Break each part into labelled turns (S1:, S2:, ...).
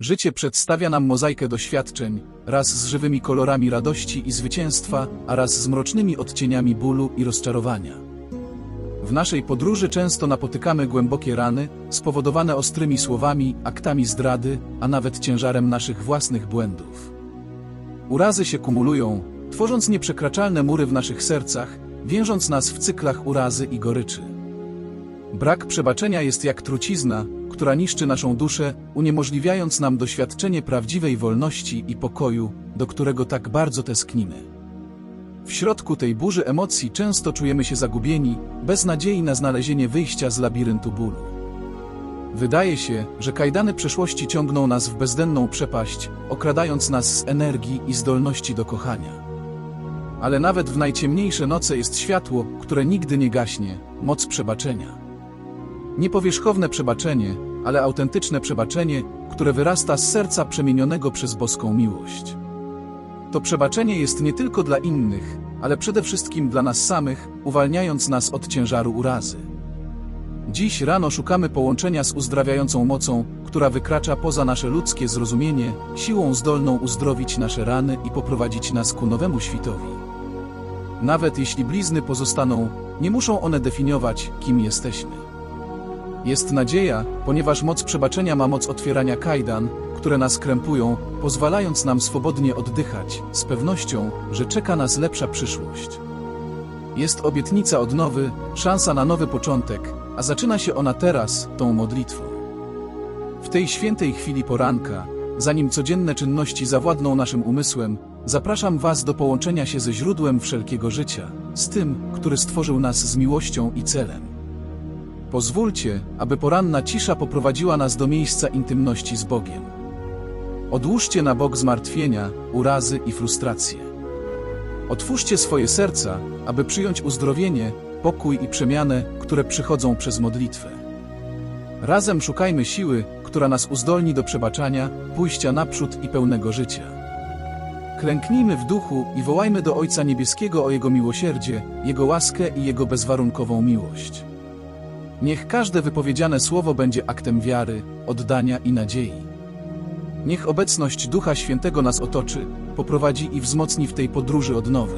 S1: Życie przedstawia nam mozaikę doświadczeń, raz z żywymi kolorami radości i zwycięstwa, a raz z mrocznymi odcieniami bólu i rozczarowania. W naszej podróży często napotykamy głębokie rany, spowodowane ostrymi słowami, aktami zdrady, a nawet ciężarem naszych własnych błędów. Urazy się kumulują, tworząc nieprzekraczalne mury w naszych sercach, więżąc nas w cyklach urazy i goryczy. Brak przebaczenia jest jak trucizna, która niszczy naszą duszę, uniemożliwiając nam doświadczenie prawdziwej wolności i pokoju, do którego tak bardzo tęsknimy. W środku tej burzy emocji często czujemy się zagubieni, bez nadziei na znalezienie wyjścia z labiryntu bólu. Wydaje się, że kajdany przeszłości ciągną nas w bezdenną przepaść, okradając nas z energii i zdolności do kochania. Ale nawet w najciemniejsze noce jest światło, które nigdy nie gaśnie moc przebaczenia. Nie powierzchowne przebaczenie, ale autentyczne przebaczenie, które wyrasta z serca przemienionego przez boską miłość. To przebaczenie jest nie tylko dla innych, ale przede wszystkim dla nas samych, uwalniając nas od ciężaru urazy. Dziś rano szukamy połączenia z uzdrawiającą mocą, która wykracza poza nasze ludzkie zrozumienie, siłą zdolną uzdrowić nasze rany i poprowadzić nas ku nowemu świtowi. Nawet jeśli blizny pozostaną, nie muszą one definiować, kim jesteśmy. Jest nadzieja, ponieważ moc przebaczenia ma moc otwierania kajdan, które nas krępują, pozwalając nam swobodnie oddychać, z pewnością, że czeka nas lepsza przyszłość. Jest obietnica odnowy, szansa na nowy początek, a zaczyna się ona teraz, tą modlitwą. W tej świętej chwili poranka, zanim codzienne czynności zawładną naszym umysłem, zapraszam Was do połączenia się ze źródłem wszelkiego życia, z tym, który stworzył nas z miłością i celem. Pozwólcie, aby poranna cisza poprowadziła nas do miejsca intymności z Bogiem. Odłóżcie na bok zmartwienia, urazy i frustracje. Otwórzcie swoje serca, aby przyjąć uzdrowienie, pokój i przemianę, które przychodzą przez modlitwę. Razem szukajmy siły, która nas uzdolni do przebaczania, pójścia naprzód i pełnego życia. Klęknijmy w duchu i wołajmy do Ojca Niebieskiego o Jego miłosierdzie, Jego łaskę i Jego bezwarunkową miłość. Niech każde wypowiedziane słowo będzie aktem wiary, oddania i nadziei. Niech obecność Ducha Świętego nas otoczy, poprowadzi i wzmocni w tej podróży odnowy.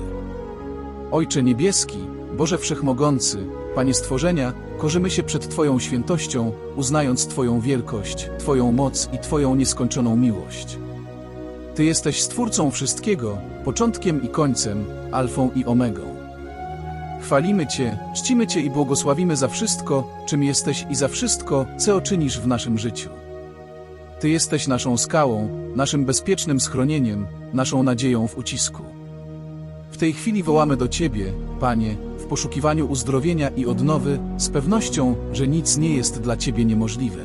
S1: Ojcze Niebieski, Boże Wszechmogący, Panie Stworzenia, korzymy się przed Twoją świętością, uznając Twoją wielkość, Twoją moc i Twoją nieskończoną miłość. Ty jesteś Stwórcą wszystkiego, początkiem i końcem, alfą i omegą. Chwalimy Cię, czcimy Cię i błogosławimy za wszystko, czym jesteś i za wszystko, co czynisz w naszym życiu. Ty jesteś naszą skałą, naszym bezpiecznym schronieniem, naszą nadzieją w ucisku. W tej chwili wołamy do Ciebie, Panie, w poszukiwaniu uzdrowienia i odnowy, z pewnością, że nic nie jest dla Ciebie niemożliwe.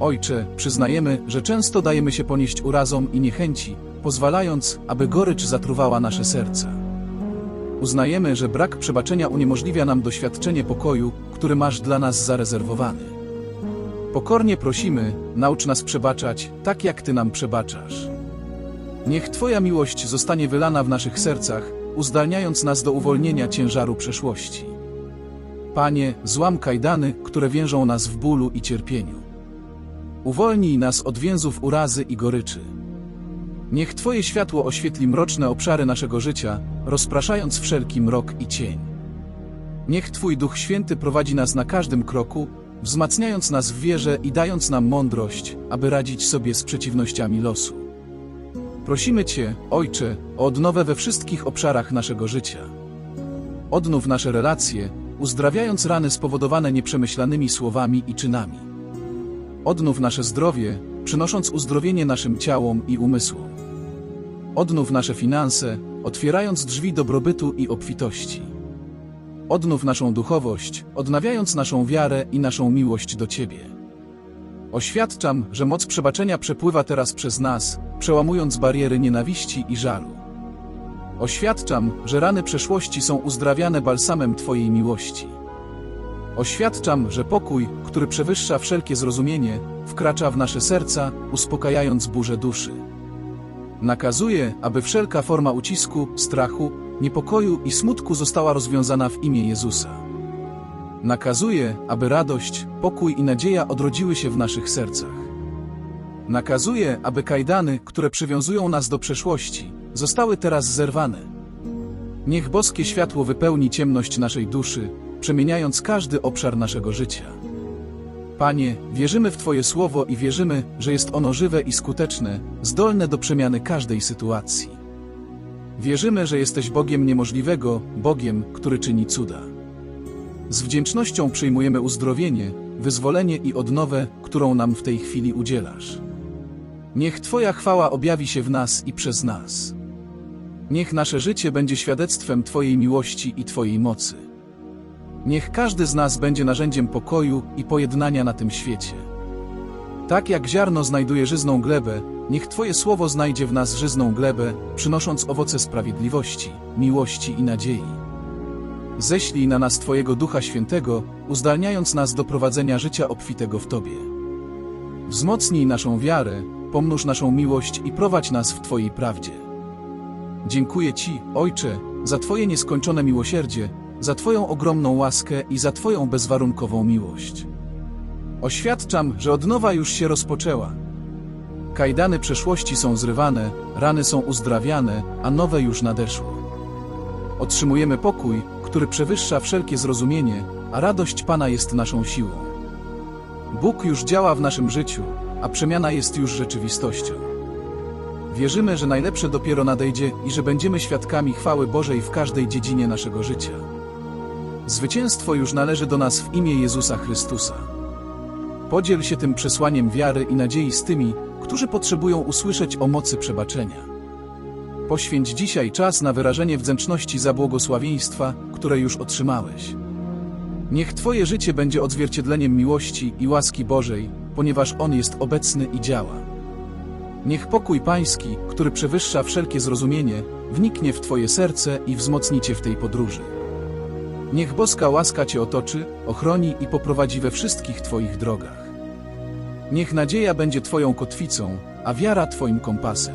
S1: Ojcze, przyznajemy, że często dajemy się ponieść urazom i niechęci, pozwalając, aby gorycz zatruwała nasze serca. Uznajemy, że brak przebaczenia uniemożliwia nam doświadczenie pokoju, który masz dla nas zarezerwowany. Pokornie prosimy, naucz nas przebaczać, tak jak Ty nam przebaczasz. Niech Twoja miłość zostanie wylana w naszych sercach, uzdalniając nas do uwolnienia ciężaru przeszłości. Panie, złam kajdany, które więżą nas w bólu i cierpieniu. Uwolnij nas od więzów urazy i goryczy. Niech Twoje światło oświetli mroczne obszary naszego życia, rozpraszając wszelki mrok i cień. Niech Twój Duch Święty prowadzi nas na każdym kroku, wzmacniając nas w wierze i dając nam mądrość, aby radzić sobie z przeciwnościami losu. Prosimy Cię, Ojcze, o odnowę we wszystkich obszarach naszego życia. Odnów nasze relacje, uzdrawiając rany spowodowane nieprzemyślanymi słowami i czynami. Odnów nasze zdrowie, przynosząc uzdrowienie naszym ciałom i umysłom. Odnów nasze finanse, otwierając drzwi dobrobytu i obfitości. Odnów naszą duchowość, odnawiając naszą wiarę i naszą miłość do Ciebie. Oświadczam, że moc przebaczenia przepływa teraz przez nas, przełamując bariery nienawiści i żalu. Oświadczam, że rany przeszłości są uzdrawiane balsamem Twojej miłości. Oświadczam, że pokój, który przewyższa wszelkie zrozumienie, wkracza w nasze serca, uspokajając burzę duszy. Nakazuję, aby wszelka forma ucisku, strachu, niepokoju i smutku została rozwiązana w imię Jezusa. Nakazuję, aby radość, pokój i nadzieja odrodziły się w naszych sercach. Nakazuję, aby kajdany, które przywiązują nas do przeszłości, zostały teraz zerwane. Niech boskie światło wypełni ciemność naszej duszy, przemieniając każdy obszar naszego życia. Panie, wierzymy w Twoje słowo i wierzymy, że jest ono żywe i skuteczne, zdolne do przemiany każdej sytuacji. Wierzymy, że jesteś Bogiem niemożliwego, Bogiem, który czyni cuda. Z wdzięcznością przyjmujemy uzdrowienie, wyzwolenie i odnowę, którą nam w tej chwili udzielasz. Niech Twoja chwała objawi się w nas i przez nas. Niech nasze życie będzie świadectwem Twojej miłości i Twojej mocy. Niech każdy z nas będzie narzędziem pokoju i pojednania na tym świecie. Tak jak ziarno znajduje żyzną glebę, niech Twoje słowo znajdzie w nas żyzną glebę, przynosząc owoce sprawiedliwości, miłości i nadziei. Ześlij na nas Twojego Ducha Świętego, uzdalniając nas do prowadzenia życia obfitego w Tobie. Wzmocnij naszą wiarę, pomnóż naszą miłość i prowadź nas w Twojej prawdzie. Dziękuję Ci, Ojcze, za Twoje nieskończone miłosierdzie, za Twoją ogromną łaskę i za Twoją bezwarunkową miłość. Oświadczam, że odnowa już się rozpoczęła. Kajdany przeszłości są zrywane, rany są uzdrawiane, a nowe już nadeszły. Otrzymujemy pokój, który przewyższa wszelkie zrozumienie, a radość Pana jest naszą siłą. Bóg już działa w naszym życiu, a przemiana jest już rzeczywistością. Wierzymy, że najlepsze dopiero nadejdzie i że będziemy świadkami chwały Bożej w każdej dziedzinie naszego życia. Zwycięstwo już należy do nas w imię Jezusa Chrystusa. Podziel się tym przesłaniem wiary i nadziei z tymi, którzy potrzebują usłyszeć o mocy przebaczenia. Poświęć dzisiaj czas na wyrażenie wdzięczności za błogosławieństwa, które już otrzymałeś. Niech Twoje życie będzie odzwierciedleniem miłości i łaski Bożej, ponieważ On jest obecny i działa. Niech pokój Pański, który przewyższa wszelkie zrozumienie, wniknie w Twoje serce i wzmocni Cię w tej podróży. Niech boska łaska Cię otoczy, ochroni i poprowadzi we wszystkich Twoich drogach. Niech nadzieja będzie Twoją kotwicą, a wiara Twoim kompasem.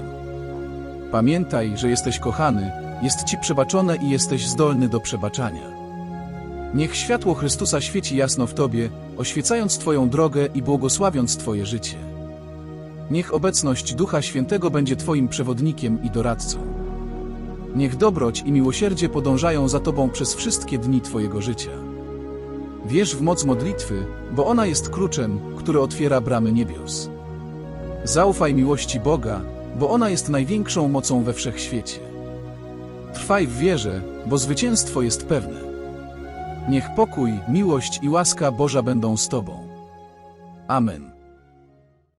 S1: Pamiętaj, że jesteś kochany, jest Ci przebaczone i jesteś zdolny do przebaczania. Niech światło Chrystusa świeci jasno w Tobie, oświecając Twoją drogę i błogosławiąc Twoje życie. Niech obecność Ducha Świętego będzie Twoim przewodnikiem i doradcą. Niech dobroć i miłosierdzie podążają za Tobą przez wszystkie dni Twojego życia. Wierz w moc modlitwy, bo ona jest kluczem, który otwiera bramy niebios. Zaufaj miłości Boga, bo ona jest największą mocą we wszechświecie. Trwaj w wierze, bo zwycięstwo jest pewne. Niech pokój, miłość i łaska Boża będą z Tobą. Amen.